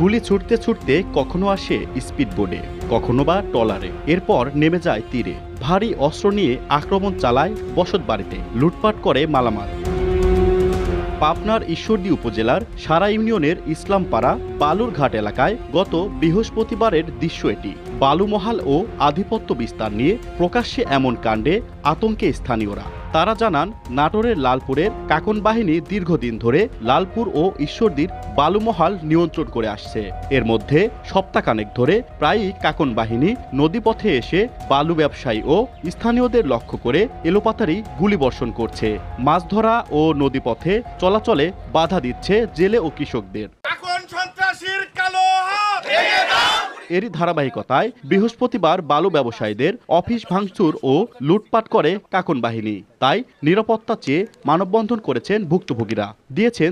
গুলি ছুটতে ছুটতে কখনো আসে স্পিডবোর্ডে কখনো বা টলারে এরপর নেমে যায় তীরে। ভারী অস্ত্র নিয়ে আক্রমণ চালায় বসত বাড়িতে। লুটপাট করে মালামাল। পাবনার ঈশ্বরদী উপজেলার সারা ইউনিয়নের ইসলামপাড়া বালুরঘাট এলাকায় গত বৃহস্পতিবারের দৃশ্য এটি। বালুমহাল ও আধিপত্য বিস্তার নিয়ে প্রকাশ্যে এমন কাণ্ডে আতঙ্কে স্থানীয়রা। তারা জানান, নাটোরের লালপুরের কাকন বাহিনী দীর্ঘদিন ধরে লালপুর ও ঈশ্বরদীর বালুমহাল নিয়ন্ত্রণ করে আসছে। এর মধ্যে সপ্তাহখানেক ধরে প্রায়ই কাকন বাহিনী নদীপথে এসে বালু ব্যবসায়ী ও স্থানীয়দের লক্ষ্য করে এলোপাতারি গুলিবর্ষণ করছে। মাছ ধরা ও নদীপথে চলাচলে বাধা দিচ্ছে জেলে ও কৃষকদের। কালো হাত! এরই ধারাবাহিকতায় বৃহস্পতিবার বালু ব্যবসায়ীদের অফিস ভাঙচুর ও লুটপাট করে কাকন বাহিনী। তাই নিরাপত্তা চেয়ে মানববন্ধন করেছেন ভুক্তভোগীরা। দিয়েছেন